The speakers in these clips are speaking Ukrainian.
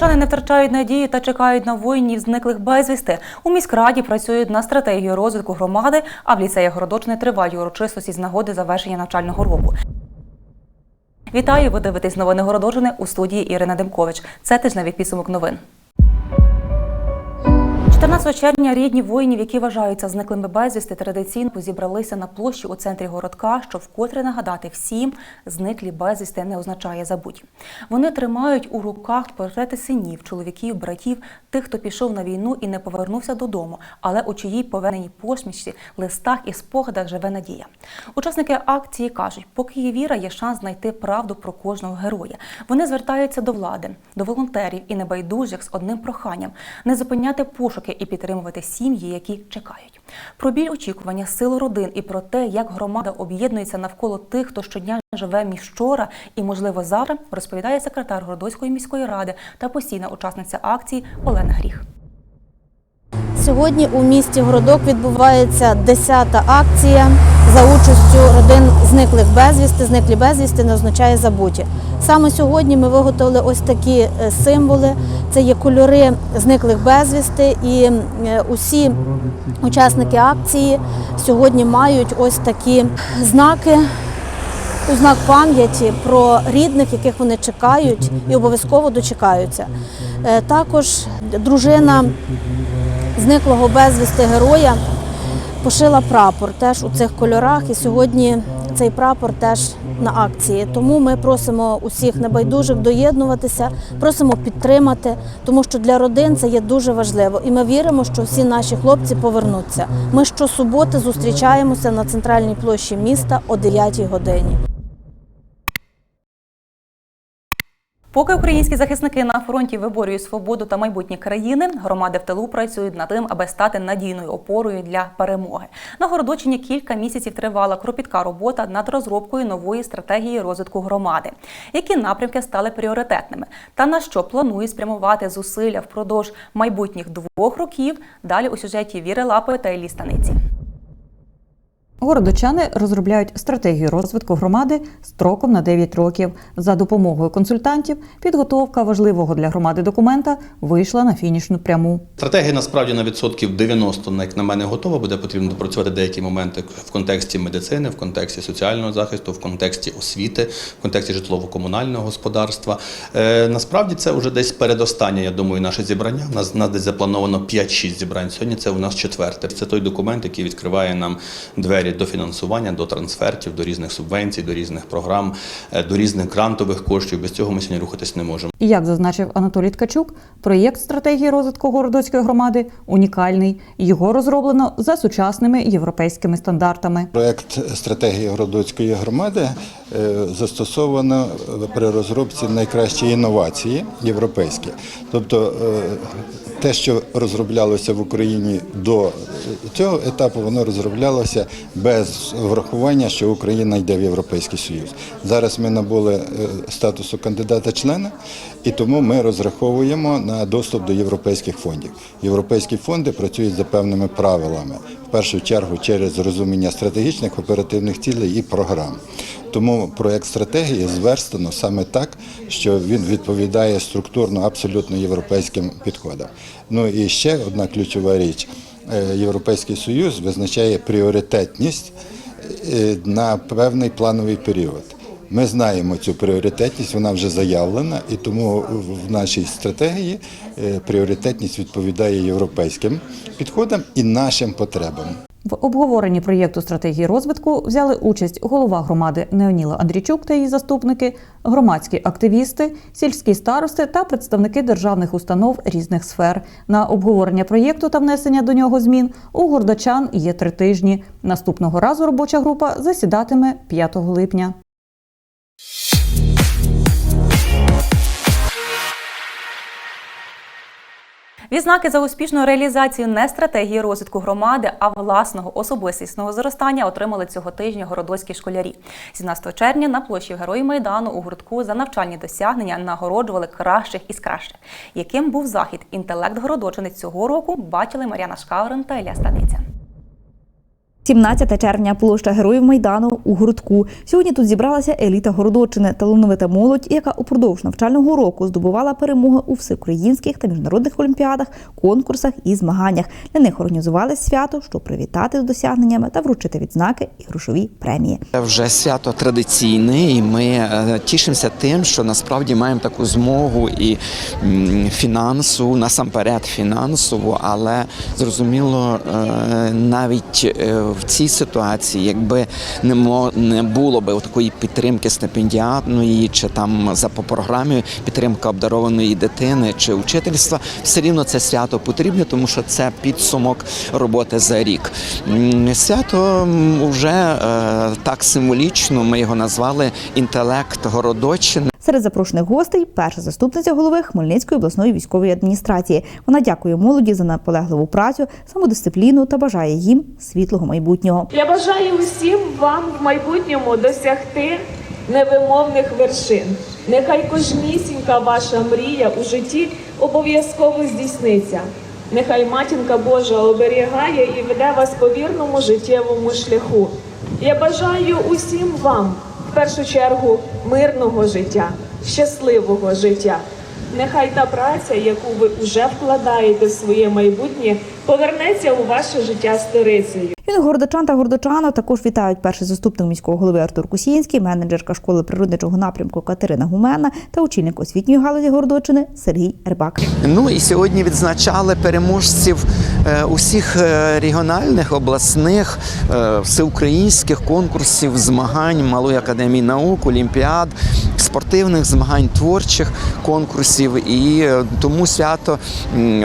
Городочани не втрачають надії та чекають на воїнів, зниклих безвісти. У міськраді працюють на стратегію розвитку громади, а в ліцеї Городочне тривають урочистості з нагоди завершення навчального року. Вітаю! Ви дивитесь новини Городочини у студії Ірина Демкович. Це тижневий підсумок новин. 14 червня рідні воїнів, які вважаються зниклими безвісти, традиційно зібралися на площі у центрі городка, щоб вкотре нагадати всім, зниклі безвісти не означає забудь. Вони тримають у руках портрети синів, чоловіків, братів, тих, хто пішов на війну і не повернувся додому, але у чиїй поверненій посмішці, листах і спогадах живе надія. Учасники акції кажуть, поки є віра, є шанс знайти правду про кожного героя. Вони звертаються до влади, до волонтерів і небайдужих з одним проханням не зупиняти пошуки і підтримувати сім'ї, які чекають. Про біль очікування, силу родин і про те, як громада об'єднується навколо тих, хто щодня живе між і, можливо, завтра, розповідає секретар Городоцької міської ради та постійна учасниця акції Олена Гріх. Сьогодні у місті Городок відбувається 10-та акція за участю родин зниклих безвісти. Зниклі безвісти не означає забуті. Саме сьогодні ми виготовили ось такі е, символи. Це є кольори зниклих безвісти, і е, усі учасники акції сьогодні мають ось такі знаки. У знак пам'яті про рідних, яких вони чекають, і обов'язково дочекаються. Е, Також дружина зниклого безвісти героя пошила прапор теж у цих кольорах. І сьогодні цей прапор теж на акції. Тому ми просимо усіх небайдужих доєднуватися, просимо підтримати, тому що для родин це є дуже важливо. І ми віримо, що всі наші хлопці повернуться. Ми щосуботи зустрічаємося на центральній площі міста о 9 годині. Поки українські захисники на фронті виборюють свободу та майбутнє країни, громади в тилу працюють над тим, аби стати надійною опорою для перемоги. На Городочині кілька місяців тривала кропітка робота над розробкою нової стратегії розвитку громади. Які напрямки стали пріоритетними, та на що планують спрямувати зусилля впродовж майбутніх двох років? Далі у сюжеті Віри Лапи та Елі Станиці. Городочани розробляють стратегію розвитку громади строком на 9 років. За допомогою консультантів підготовка важливого для громади документа вийшла на фінішну пряму. Стратегія насправді на відсотків 90, як на мене, готова. Буде потрібно допрацювати деякі моменти в контексті медицини, в контексті соціального захисту, в контексті освіти, в контексті житлово-комунального господарства. Е, насправді це вже десь передостаннє, я думаю, наше зібрання. У нас, у нас десь заплановано 5-6 зібрань. Сьогодні це у нас четверте. Це той документ, який відкриває нам двері до фінансування, до трансфертів, до різних субвенцій, до різних програм, е, до різних грантових коштів. Без цього ми сьогодні рухатись не можемо. І як зазначив Анатолій Ткачук, проєкт стратегії розвитку Городоцької громади унікальний. Його розроблено за сучасними європейськими стандартами. Проект стратегії Городоцької громади застосовано при розробці найкращі інновації європейські. Тобто е, те, що розроблялося в Україні до цього етапу, воно розроблялося без врахування, що Україна йде в Європейський Союз. Зараз ми набули е, статусу кандидата-члена, і тому ми розраховуємо на доступ до європейських фондів. Європейські фонди працюють за певними правилами. В першу чергу через розуміння стратегічних оперативних цілей і програм. Тому проєкт стратегії зверстано саме так, що він відповідає структурно абсолютно європейським підходам. Ну і ще одна ключова річ: Е, Європейський Союз визначає пріоритетність е, на певний плановий період. Ми знаємо цю пріоритетність, вона вже заявлена, і тому в нашій стратегії е, пріоритетність відповідає європейським підходам і нашим потребам. В обговоренні проєкту стратегії розвитку взяли участь голова громади Неоніла Андрійчук та її заступники, громадські активісти, сільські старости та представники державних установ різних сфер. На обговорення проєкту та внесення до нього змін у гордочан є три тижні. Наступного разу робоча група засідатиме 5 липня. Відзнаки за успішну реалізацію не стратегії розвитку громади, а власного особистісного зростання отримали цього тижня городоцькі школярі. 17 червня на площі Герої Майдану у гуртку за навчальні досягнення нагороджували кращих із кращих. Яким був захід інтелект городочини цього року, бачили Мар'яна Шкаврин та Ілля Станиця. 17 червня, площа Героїв Майдану у Городку. Сьогодні тут зібралася еліта Городоччини, талановита молодь, яка упродовж навчального року здобувала перемоги у всеукраїнських та міжнародних олімпіадах, конкурсах і змаганнях. Для них організували свято, щоб привітати з досягненнями та вручити відзнаки і грошові премії. Вже свято традиційне, і ми е, тішимося тим, що насправді маємо таку змогу і м, фінансову, насамперед фінансову, але зрозуміло, е, навіть е, в цій ситуації, якби не мо- не було би такої підтримки стипендіатної, чи там за по програмі підтримка обдарованої дитини чи учительства, все рівно це свято потрібне, тому що це підсумок роботи за рік. Свято вже е, так символічно. Ми його назвали інтелект Городоччини. Серед запрошених гостей перша заступниця голови Хмельницької обласної військової адміністрації. Вона дякує молоді за наполегливу працю, самодисципліну та бажає їм світлого майбутнього. Я бажаю усім вам в майбутньому досягти невимовних вершин. Нехай кожнісінька ваша мрія у житті обов'язково здійсниться. Нехай матінка Божа оберігає і веде вас по вірному життєвому шляху. Я бажаю усім вам першу чергу мирного життя, щасливого життя. Нехай та праця, яку ви вже вкладаєте в своє майбутнє, повернеться у ваше життя сторицею. Юних городочан та городочанок також вітають перший заступник міського голови Артур Кусінський, менеджерка школи природничого напрямку Катерина Гумена та очільник освітньої галузі Городочини Сергій Рибак. Ну і сьогодні відзначали переможців е, усіх е, регіональних, обласних, е, всеукраїнських конкурсів, змагань Малої академії наук, олімпіад, спортивних змагань, творчих конкурсів. І тому свято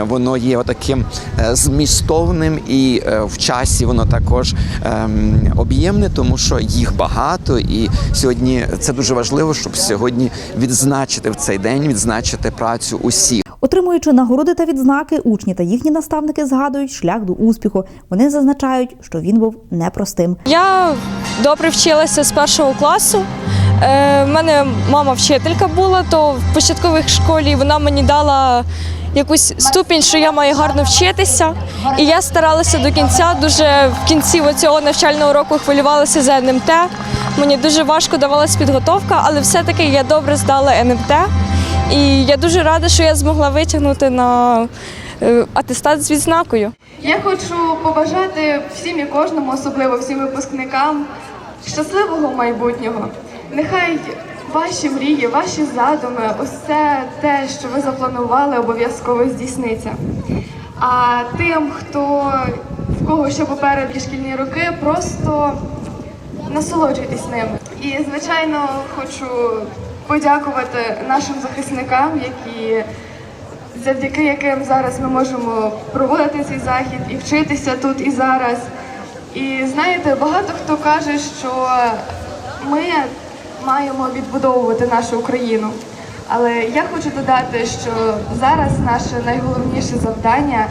воно є таким змістовним і в часі воно також ем, об'ємне, тому що їх багато. І сьогодні це дуже важливо, щоб сьогодні відзначити в цей день, відзначити працю усіх. Отримуючи нагороди та відзнаки, учні та їхні наставники згадують шлях до успіху. Вони зазначають, що він був непростим. Я добре вчилася з першого класу. Е, в мене мама вчителька була, то в початковій школі вона мені дала якусь ступінь, що я маю гарно вчитися. І я старалася до кінця. Дуже в кінці цього навчального року хвилювалася за НМТ. Мені дуже важко давалась підготовка, але все-таки я добре здала НМТ. І я дуже рада, що я змогла витягнути на е, атестат з відзнакою. Я хочу побажати всім і кожному, особливо всім випускникам, щасливого майбутнього. Нехай ваші мрії, ваші задуми, усе те, що ви запланували, обов'язково здійсниться. А тим, хто в кого ще попереду шкільні роки, просто насолоджуйтесь ними. І, звичайно, хочу подякувати нашим захисникам, які завдяки яким зараз ми можемо проводити цей захід і вчитися тут і зараз. І знаєте, багато хто каже, що ми маємо відбудовувати нашу Україну. Але я хочу додати, що зараз наше найголовніше завдання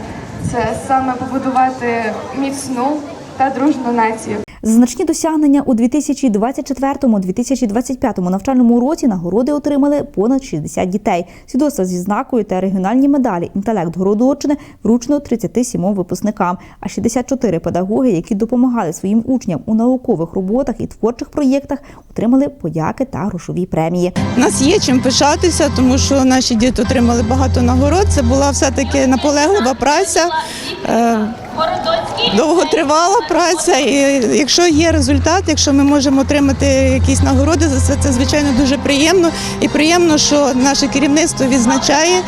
це саме побудувати міцну та дружну націю. Значні досягнення у 2024-2025 навчальному році нагороди отримали понад 60 дітей. Свідоцтва зі знакою та регіональні медалі інтелект Городочини вручено 37 випускникам, а 64 педагоги, які допомагали своїм учням у наукових роботах і творчих проєктах, отримали подяки та грошові премії. У нас є чим пишатися, тому що наші діти отримали багато нагород. Це була все-таки наполеглива праця, е, довготривала праця. І якщо є результат, якщо ми можемо отримати якісь нагороди за це, це звичайно дуже приємно. І приємно, що наше керівництво відзначає,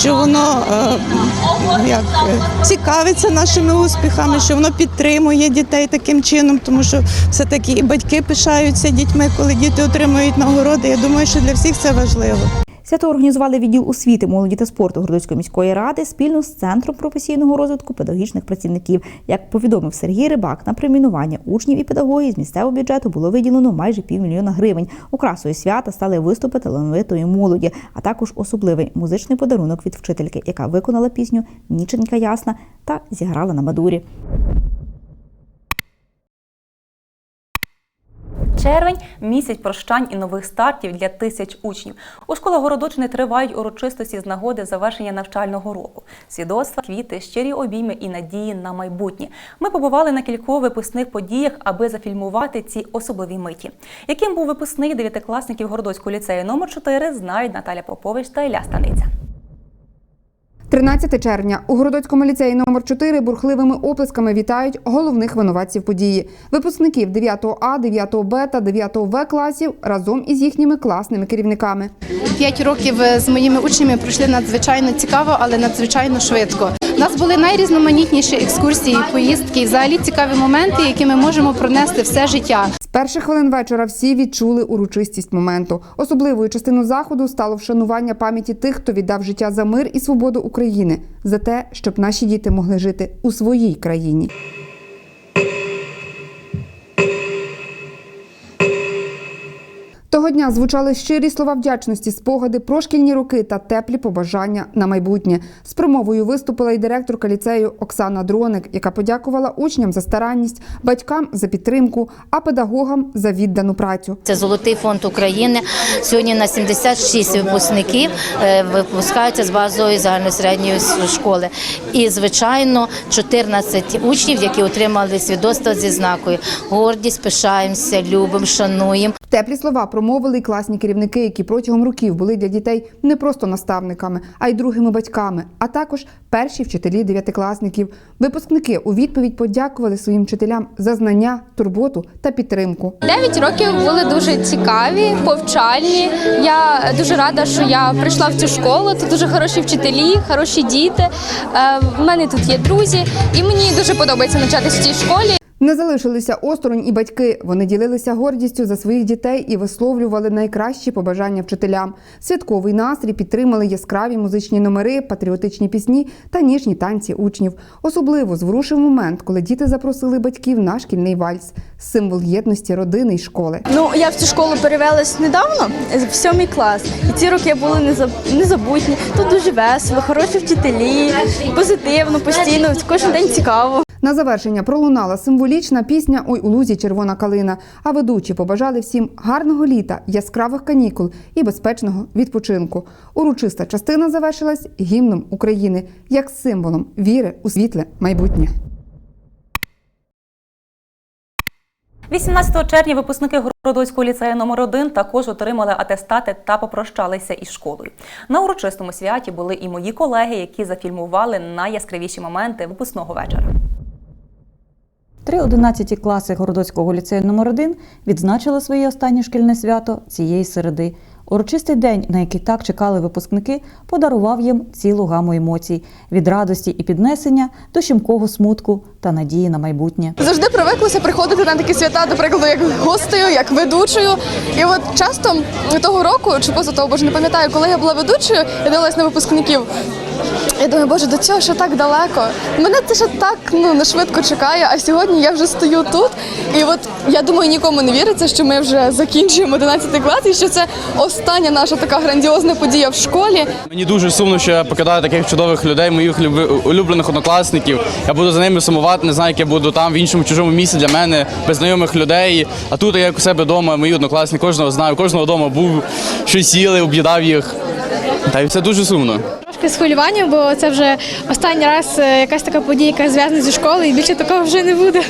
що воно е, як, е, цікавиться нашими успіхами, що воно підтримує дітей таким чином, тому що все-таки і батьки пишаються дітьми, коли діти отримують нагороди. Я думаю, що для всіх це важливо. Свято організували відділ освіти, молоді та спорту Городоцької міської ради спільно з центром професійного розвитку педагогічних працівників. Як повідомив Сергій Рибак, на премінування учнів і педагогів з місцевого бюджету було виділено майже півмільйона гривень. Окрасою свята стали виступи талановитої молоді, а також особливий музичний подарунок від вчительки, яка виконала пісню Ніченька ясна та зіграла на мадурі. Червень місяць прощань і нових стартів для тисяч учнів. У школах Городочини тривають урочистості з нагоди завершення навчального року. Свідоцтва, квіти, щирі обійми і надії на майбутнє. Ми побували на кількох випускних подіях, аби зафільмувати ці особливі миті. Яким був випускний дев'ятикласників Городоцького ліцею номер 4 знають Наталя Попович та Ілля Станиця. 13 червня у Городоцькому ліцеї номер 4 бурхливими оплесками вітають головних винуватців події. Випускників 9 А, 9 Б та 9 В класів разом із їхніми класними керівниками. П'ять років з моїми учнями пройшли надзвичайно цікаво, але надзвичайно швидко. У нас були найрізноманітніші екскурсії, поїздки, і взагалі цікаві моменти, які ми можемо пронести все життя. З перших хвилин вечора всі відчули урочистість моменту. Особливою частиною заходу стало вшанування пам'яті тих, хто віддав життя за мир і свободу України, за те, щоб наші діти могли жити у своїй країні. Того дня звучали щирі слова вдячності, спогади про шкільні роки та теплі побажання на майбутнє. З промовою виступила й директорка ліцею Оксана Дроник, яка подякувала учням за старанність, батькам за підтримку, а педагогам за віддану працю. Це золотий фонд України. Сьогодні на 76 випускників е, випускаються з базової загальної середньої школи. І, звичайно, 14 учнів, які отримали свідоцтво зі знакою. Гордість, пишаємося, любимо, шануємо. Теплі слова промовили класні керівники, які протягом років були для дітей не просто наставниками, а й другими батьками, а також перші вчителі дев'ятикласників. Випускники у відповідь подякували своїм вчителям за знання, турботу та підтримку. Дев'ять років були дуже цікаві, повчальні. Я дуже рада, що я прийшла в цю школу. Тут дуже хороші вчителі, хороші діти. Е, В мене тут є друзі, і мені дуже подобається навчатися в цій школі. Не залишилися осторонь і батьки. Вони ділилися гордістю за своїх дітей і висловлювали найкращі побажання вчителям. Святковий настрій підтримали яскраві музичні номери, патріотичні пісні та ніжні танці учнів. Особливо зворушив момент, коли діти запросили батьків на шкільний вальс символ єдності родини й школи. Ну я в цю школу перевелась недавно, в сьомий клас. І ці роки були незаб- незабутні. Тут дуже весело, хороші вчителі, позитивно, постійно, кожен день цікаво. На завершення пролунала символічна пісня Ой у лузі червона калина. А ведучі побажали всім гарного літа, яскравих канікул і безпечного відпочинку. Урочиста частина завершилась гімном України як символом віри у світле майбутнє. 18 червня випускники Городоцького ліцею номер 1 також отримали атестати та попрощалися із школою. На урочистому святі були і мої колеги, які зафільмували найяскравіші моменти випускного вечора. Три 11 класи Городоцького ліцею номер 1 відзначили своє останнє шкільне свято цієї середи. Урочистий день, на який так чекали випускники, подарував їм цілу гаму емоцій від радості і піднесення до щемкого смутку та надії на майбутнє. Завжди привиклося приходити на такі свята, до прикладу, як гостею, як ведучою. І от часто того року, чи поза того, бо ж не пам'ятаю, коли я була ведучою, я дивилась на випускників. Я думаю, боже, до цього ще так далеко. Мене це ще так ну не швидко чекає. А сьогодні я вже стою тут. І от я думаю, нікому не віриться, що ми вже закінчуємо 11 клас, і що це остання наша така грандіозна подія в школі. Мені дуже сумно, що я покидаю таких чудових людей, моїх улюблених однокласників. Я буду за ними сумувати, не знаю, як я буду там в іншому чужому місці для мене, без знайомих людей. А тут я як у себе вдома, мої однокласники, кожного знаю, кожного вдома був, щось їли, об'їдав їх. Та й це дуже сумно. Трошки з хвилюванням, бо це вже останній раз е, якась така подія, яка зв'язана зі школою, і більше такого вже не буде.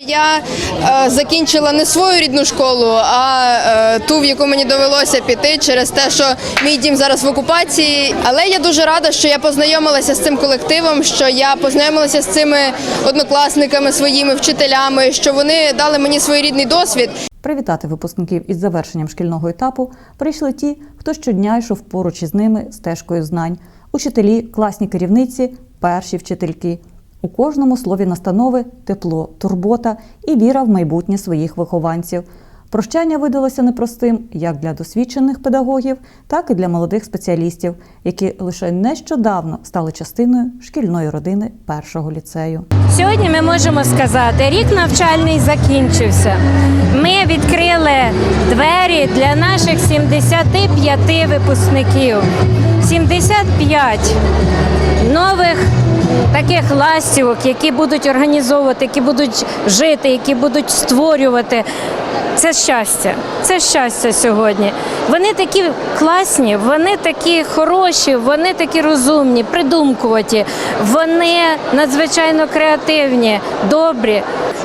Я е, закінчила не свою рідну школу, а е, ту, в яку мені довелося піти через те, що мій дім зараз в окупації. Але я дуже рада, що я познайомилася з цим колективом, що я познайомилася з цими однокласниками, своїми вчителями, що вони дали мені своєрідний досвід. Привітати випускників із завершенням шкільного етапу прийшли ті, хто щодня йшов поруч із ними стежкою знань. Учителі, класні керівниці, перші вчительки. У кожному слові настанови тепло, турбота і віра в майбутнє своїх вихованців. Прощання видалося непростим як для досвідчених педагогів, так і для молодих спеціалістів, які лише нещодавно стали частиною шкільної родини першого ліцею. Сьогодні ми можемо сказати, рік навчальний закінчився. Ми відкрили двері для наших 75 випускників. 75 нових таких ластівок, які будуть організовувати, які будуть жити, які будуть створювати. Це щастя, це щастя сьогодні. Вони такі класні, вони такі хороші, вони такі розумні, придумкуваті, вони надзвичайно креативні, добрі.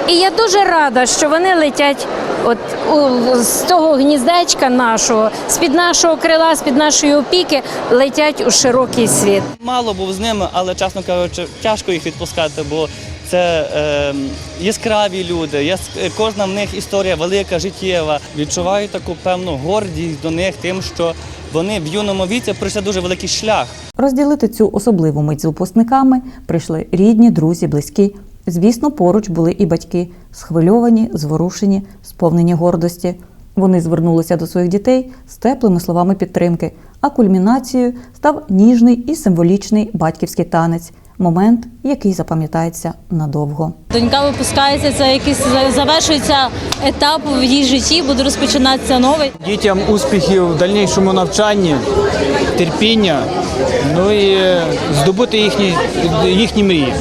І я дуже рада, що вони летять от у, з того гніздечка нашого, з-під нашого крила, з-під нашої опіки, летять у широкий світ. Мало був з ними, але чесно кажучи, тяжко їх відпускати, бо це е, яскраві люди. яс- Кожна в них історія велика, життєва. Відчуваю таку певну гордість до них, тим, що вони в юному віці пройшли дуже великий шлях. Розділити цю особливу мить з випускниками прийшли рідні, друзі, близькі. Звісно, поруч були і батьки, схвильовані, зворушені, сповнені гордості. Вони звернулися до своїх дітей з теплими словами підтримки, а кульмінацією став ніжний і символічний батьківський танець момент, який запам'ятається надовго. Донька випускається, це якийсь завершується етап в її житті, буде розпочинатися новий. Дітям успіхів в дальнішому навчанні, терпіння, ну і здобути їхні, їхні мрії.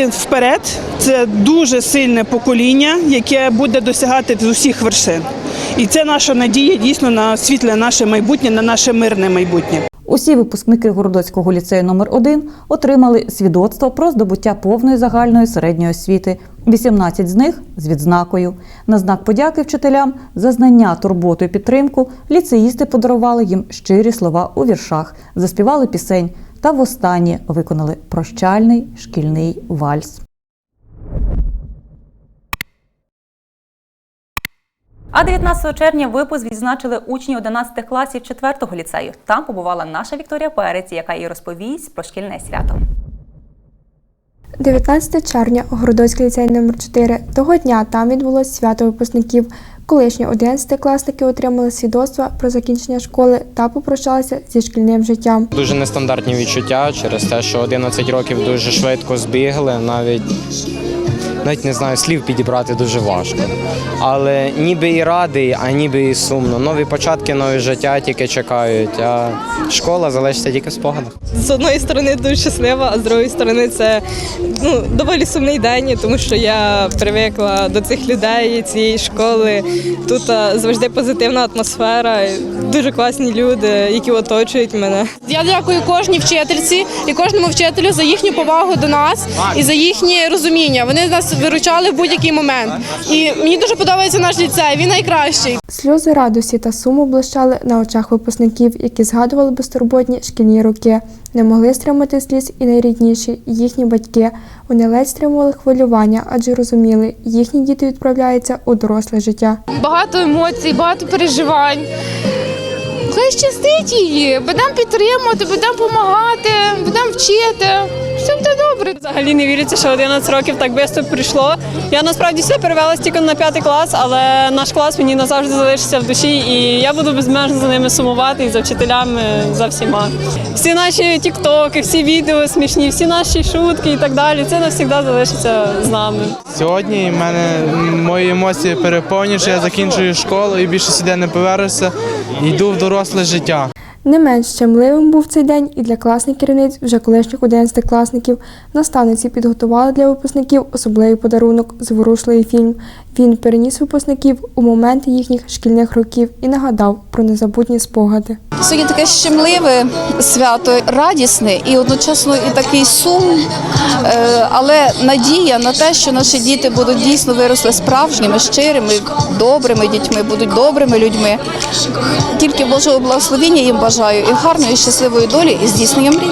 Тільки вперед це дуже сильне покоління, яке буде досягати з усіх вершин. І це наша надія дійсно на світле наше майбутнє, на наше мирне майбутнє. Усі випускники Городоцького ліцею номер 1 отримали свідоцтво про здобуття повної загальної середньої освіти. 18 з них з відзнакою. На знак подяки вчителям за знання, турботу і підтримку ліцеїсти подарували їм щирі слова у віршах, заспівали пісень та востаннє виконали прощальний шкільний вальс. А 19 червня випуск відзначили учні 11 класів 4-го ліцею. Там побувала наша Вікторія Перець, яка їй розповість про шкільне свято. 19 червня, Городоцький ліцей номер 4 Того дня там відбулось свято випускників. Колишні 11-класники отримали свідоцтва про закінчення школи та попрощалися зі шкільним життям. Дуже нестандартні відчуття через те, що 11 років дуже швидко збігли, навіть навіть не знаю, слів підібрати дуже важко. Але ніби і радий, а ніби і сумно. Нові початки, нові життя тільки чекають, а школа залишиться тільки в спогадах. З одної сторони дуже щаслива, а з другої сторони це ну, доволі сумний день, тому що я привикла до цих людей, цієї школи. Тут завжди позитивна атмосфера, дуже класні люди, які оточують мене. Я дякую кожній вчительці і кожному вчителю за їхню повагу до нас і за їхнє розуміння. Вони нас виручали в будь-який момент. І мені дуже подобається наш ліцей. Він найкращий. Сльози радості та суму блищали на очах випускників, які згадували безтурботні шкільні роки. Не могли стримати сліз і найрідніші їхні батьки. Вони ледь стримували хвилювання, адже розуміли, їхні діти відправляються у доросле життя. Багато емоцій, багато переживань. Хай щастить її, будемо підтримувати, будемо допомагати, будемо вчити. Все буде добре. Взагалі не віриться, що 11 років так швидко прийшло. Я насправді все перевелася тільки на п'ятий клас, але наш клас мені назавжди залишиться в душі, і я буду безмежно за ними сумувати і за вчителями, за всіма. Всі наші тіктоки, всі відео смішні, всі наші шутки і так далі. Це навсігда залишиться з нами. Сьогодні в мене мої емоції переповнюють, що я закінчую школу і більше сюди не повернуся. Йду в доросле життя. Не менш щемливим був цей день і для класних керівниць вже колишніх 11-класників. Наставниці підготували для випускників особливий подарунок зворушливий фільм. Він переніс випускників у моменти їхніх шкільних років і нагадав про незабутні спогади. Сьогодні таке щемливе свято, радісне і одночасно і такий сум, е, але надія на те, що наші діти будуть дійсно виросли справжніми, щирими, добрими дітьми, будуть добрими людьми. Тільки Божого благословення їм бажаю і гарної, щасливої долі і здійснення мрій.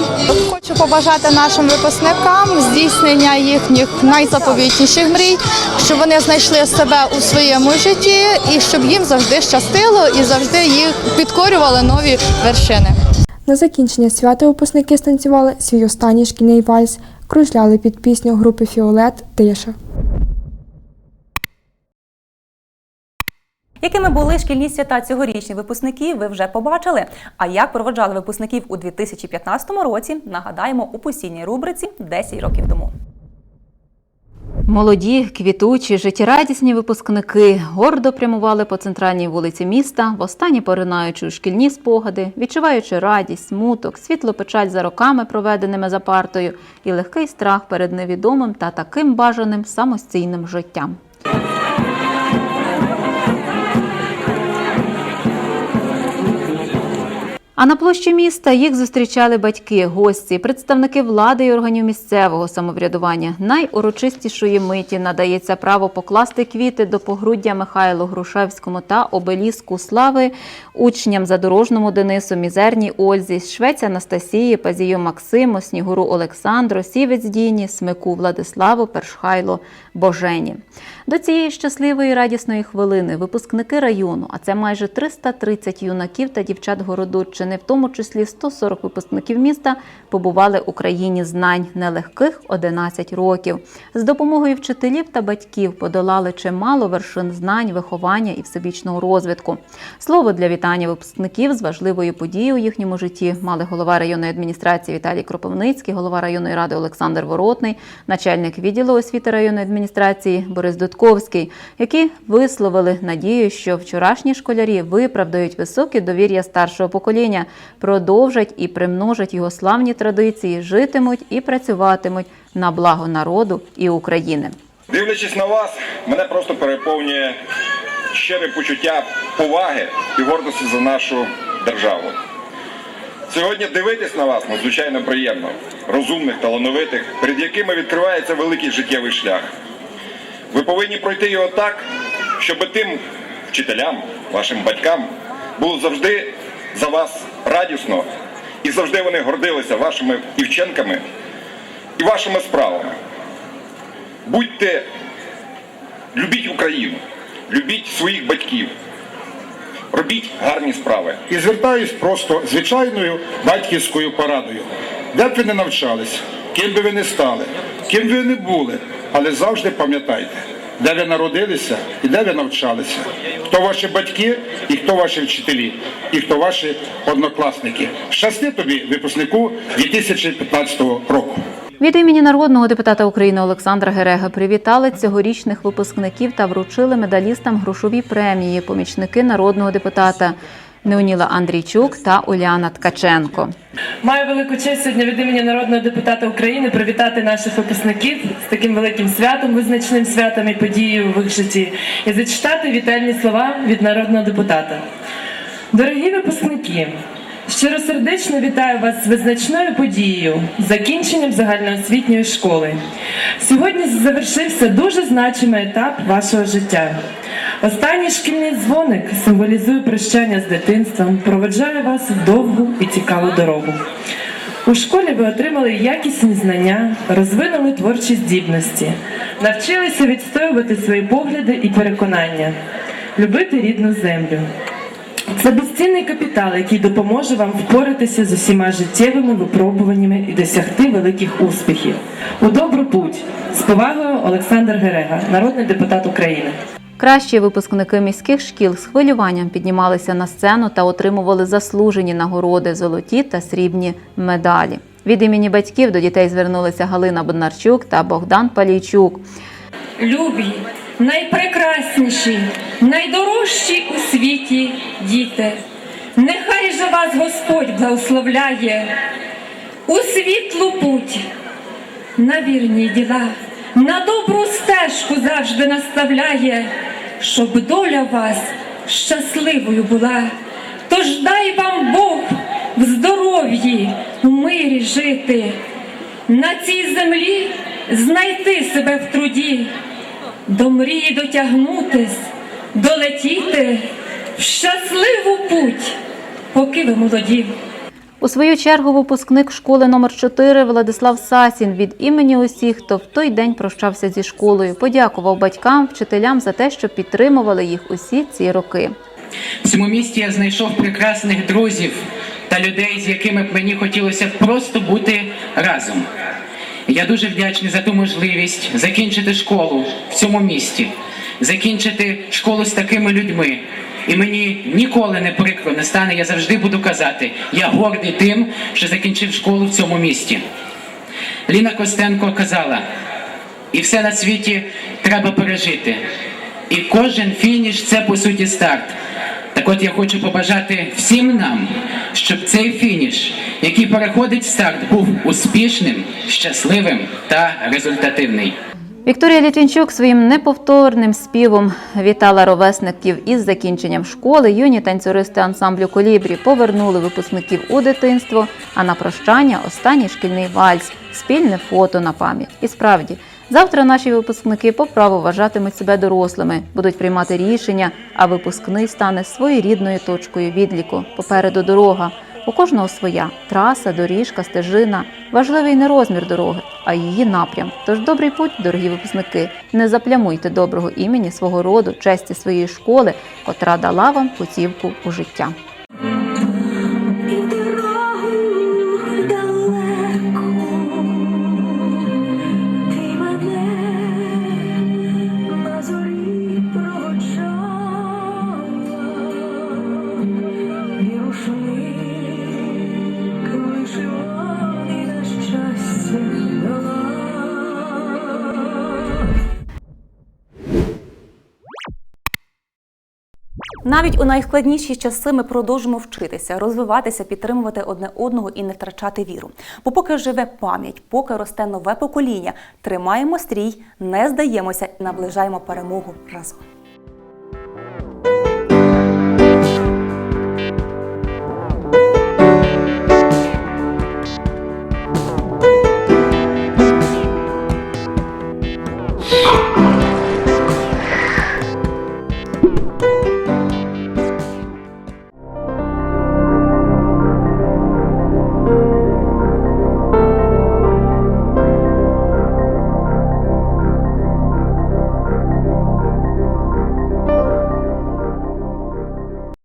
Хочу побажати нашим випускникам здійснення їхніх найзаповітніших мрій, щоб вони знайшли себе у своєму житті і щоб їм завжди щастило і завжди їх підкорювали нові вершини. На закінчення свята випускники станцювали свій останній шкільний вальс, кружляли під пісню групи Фіолет Тиша. Якими були шкільні свята цьогорічні випускників, ви вже побачили. А як проводжали випускників у 2015 році, нагадаємо у постійній рубриці «10 років тому. Молоді, квітучі, життєрадісні випускники гордо прямували по центральній вулиці міста, востаннє поринаючи у шкільні спогади, відчуваючи радість, смуток, світло печаль за роками, проведеними за партою, і легкий страх перед невідомим та таким бажаним самостійним життям. А на площі міста їх зустрічали батьки, гості, представники влади і органів місцевого самоврядування. Найурочистішої миті надається право покласти квіти до погруддя Михайлу Грушевському та обеліску слави учням задорожному Денису, Мізерній Ользі, Швець Анастасії, Пазію Максиму, Снігуру Олександру, Сівець Діні, Смику Владиславу, Першхайло Божені. До цієї щасливої радісної хвилини випускники району, а це майже 330 юнаків та дівчат Городоччини, в тому числі 140 випускників міста, побували у країні знань нелегких 11 років. З допомогою вчителів та батьків подолали чимало вершин знань, виховання і всебічного розвитку. Слово для вітання випускників з важливою подією у їхньому житті мали голова районної адміністрації Віталій Кропивницький, голова районної ради Олександр Воротний, начальник відділу освіти районної адміністрації Борис Дудковський, які висловили надію, що вчорашні школярі виправдають високе довір'я старшого покоління, продовжать і примножать його славні традиції, житимуть і працюватимуть на благо народу і України. Дивлячись на вас, мене просто переповнює щире почуття поваги і гордості за нашу державу. Сьогодні дивитись на вас надзвичайно приємно, розумних, талановитих, перед якими відкривається великий життєвий шлях. Ви повинні пройти його так, щоб тим вчителям, вашим батькам було завжди за вас радісно і завжди вони гордилися вашими і вченками, і вашими справами. Будьте, любіть Україну, любіть своїх батьків, робіть гарні справи. І звертаюсь просто звичайною батьківською порадою. Де б ви не навчались, ким би ви не стали, ким би ви не були, але завжди пам'ятайте, де ви народилися і де ви навчалися, хто ваші батьки і хто ваші вчителі, і хто ваші однокласники. Щасти тобі, випускнику 2015 року. Від імені народного депутата України Олександра Герега привітали цьогорічних випускників та вручили медалістам грошові премії помічники народного депутата Неоніла Андрійчук та Уляна Ткаченко. Маю велику честь сьогодні від імені народного депутата України привітати наших випускників з таким великим святом, визначним святом і подією в їх житті, і зачитати вітальні слова від народного депутата. Дорогі випускники, щиросердечно вітаю вас з визначною подією, закінченням загальноосвітньої школи. Сьогодні завершився дуже значимий етап вашого життя. Останній шкільний дзвоник символізує прощання з дитинством, проведжає вас в довгу і цікаву дорогу. У школі ви отримали якісні знання, розвинули творчі здібності, навчилися відстоювати свої погляди і переконання, любити рідну землю. Це безцінний капітал, який допоможе вам впоратися з усіма життєвими випробуваннями і досягти великих успіхів. У добру путь з повагою Олександр Герега, народний депутат України. Кращі випускники міських шкіл з хвилюванням піднімалися на сцену та отримували заслужені нагороди, золоті та срібні медалі. Від імені батьків до дітей звернулися Галина Бондарчук та Богдан Палійчук. любі, найпрекрасніші, найдорожчі у світі діти. Нехай же вас Господь благословляє у світлу путь, на вірні діла, на добру стежку завжди наставляє, щоб доля вас щасливою була. Тож дай вам Бог в здоров'ї, в мирі жити, на цій землі знайти себе в труді, до мрії дотягнутись, долетіти в щасливу путь, поки ви молоді. У свою чергу випускник школи номер 4 Владислав Сасін від імені усіх, хто в той день прощався зі школою, подякував батькам, вчителям за те, що підтримували їх усі ці роки. В цьому місті я знайшов прекрасних друзів та людей, з якими б мені хотілося просто бути разом. Я дуже вдячний за ту можливість закінчити школу в цьому місті, закінчити школу з такими людьми. І мені ніколи не прикро не стане, я завжди буду казати, я гордий тим, що закінчив школу в цьому місті. Ліна Костенко казала: і все на світі треба пережити. І кожен фініш це по суті старт. Так от я хочу побажати всім нам, щоб цей фініш, який переходить в старт, був успішним, щасливим та результативний. Вікторія Літвінчук своїм неповторним співом вітала ровесників із закінченням школи. Юні танцюристи ансамблю Колібрі повернули випускників у дитинство. А на прощання останній шкільний вальс, спільне фото на пам'ять. І справді, завтра наші випускники по праву вважатимуть себе дорослими, будуть приймати рішення, а випускний стане своєрідною точкою відліку. Попереду дорога. У кожного своя траса, доріжка, стежина. Важливий не розмір дороги, а її напрям. Тож добрий путь, дорогі випускники. Не заплямуйте доброго імені свого роду, честі своєї школи, котра дала вам путівку у життя. Навіть у найскладніші часи ми продовжимо вчитися, розвиватися, підтримувати одне одного і не втрачати віру. Бо поки живе пам'ять, поки росте нове покоління, тримаємо стрій, не здаємося і наближаємо перемогу разом.